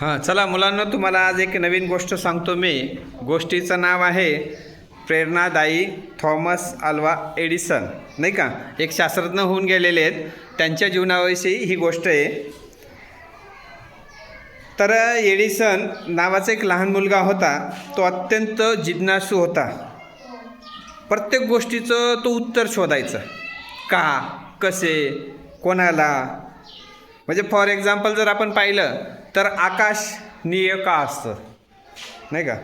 हां चला मुलांना तुम्हाला आज एक नवीन गोष्ट सांगतो मी. गोष्टीचं नाव आहे प्रेरणादायी थॉमस अल्वा एडिसन. नाही का? एक शास्त्रज्ञ होऊन गेलेले आहेत. त्यांच्या जीवनाविषयी ही गोष्ट आहे. तर एडिसन नावाचा एक लहान मुलगा होता. तो अत्यंत जिज्ञासू होता. प्रत्येक गोष्टीचं तो उत्तर शोधायचं. का? कसे? कोणाला? म्हणजे फॉर एक्झाम्पल जर आपण पाहिलं तर आकाश निय का असतं. नाही का?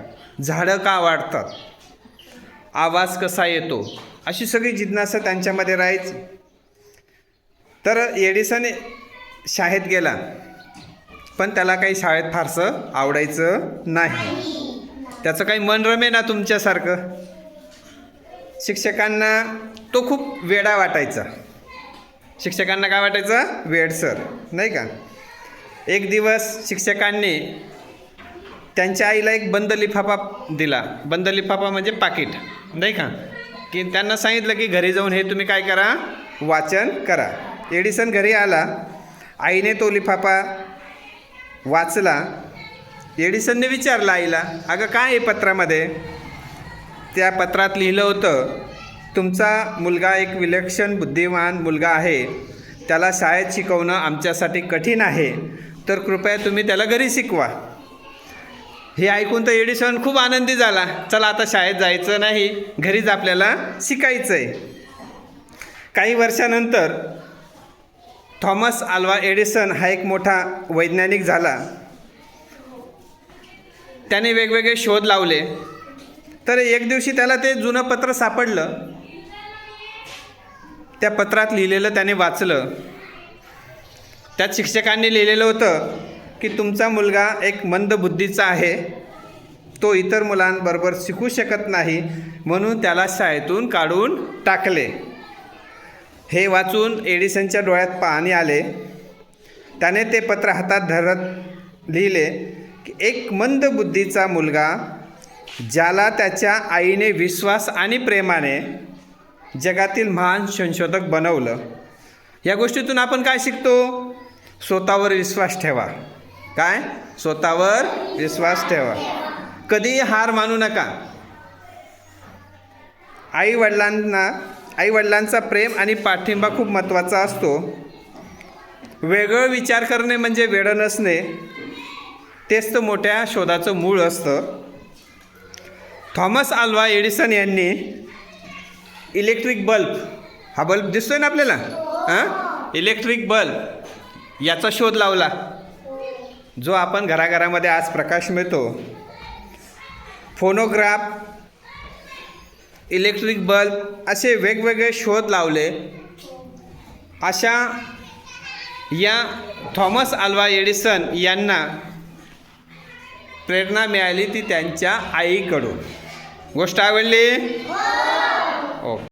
झाडं का वाढतात? आवाज कसा येतो? अशी सगळी जिज्ञासा त्यांच्यामध्ये राहायची. तर एडिसन शाळेत गेला. पण त्याला काही शाळेत फारसं आवडायचं नाही. त्याचं काही मन रमे ना तुमच्यासारखं. शिक्षकांना तो खूप वेडा वाटायचा. शिक्षकांना काय वाटायचं? वेडसर. नाही का? एक दिवस शिक्षकांनी त्यांच्या आईला एक बंद लिफाफा दिला. बंद लिफाफा म्हणजे पाकिट. नाही का? की त्यांना सांगितलं की घरी जाऊन हे तुम्ही काय करा? वाचन करा. एडिसन घरी आला. आईने तो लिफाफा वाचला. एडिसनने विचारलं आईला अगं काय आहे पत्रामध्ये? त्या पत्रात लिहिलं होतं तुमचा मुलगा एक विलक्षण बुद्धिमान मुलगा आहे. त्याला शाळेत शिकवणं आमच्यासाठी कठीण आहे. तर कृपया तुम्ही त्याला घरी शिकवा. हे ऐकून तर एडिसन खूप आनंदी झाला. चला आता शाळेत जायचं नाही घरीच आपल्याला शिकायचं आहे काही वर्षानंतर थॉमस आल्वा एडिसन हा एक मोठा वैज्ञानिक झाला. त्याने वेगवेगळे शोध लावले. तर एक दिवशी त्याला ते जुनं पत्र सापडलं. त्या पत्रात लिहिलेलं त्याने वाचलं. त्यात शिक्षकांनी लिहिलेलं होतं की तुमचा मुलगा एक मंद बुद्धीचा आहे. तो इतर मुलांबरोबर शिकू शकत नाही म्हणून त्याला शाळेतून काढून टाकले. हे वाचून एडिसनच्या डोळ्यात पाणी आले. त्याने ते पत्र हातात धरत लिहिले की एक मंद बुद्धीचा मुलगा ज्याला त्याच्या आईने विश्वास आणि प्रेमाने जगातील महान संशोधक बनवलं. या गोष्टीतून आपण काय शिकतो? स्वतःवर विश्वास ठेवा. काय? स्वतःवर विश्वास ठेवा. कधीही हार मानू नका. आई वडिलांना आई वडिलांचा प्रेम आणि पाठिंबा खूप महत्त्वाचा असतो. वेगळं विचार करणे म्हणजे वेडं नसणे. तेच तर मोठ्या शोधाचं मूळ असतं. थॉमस आल्वा एडिसन यांनी इलेक्ट्रिक बल्ब हा बल्ब दिसतोय ना आपल्याला? हां? Electric bulb. याचा शोध लावला. जो आपण घराघरामध्ये आज प्रकाश मिळतो. फोनोग्राफ इलेक्ट्रिक बल्ब असे वेगवेगळे शोध लावले. अशा या थॉमस अल्वा एडिसन यांना प्रेरणा मिळाली ती त्यांच्या आईकडून. गोष्ट आवडली?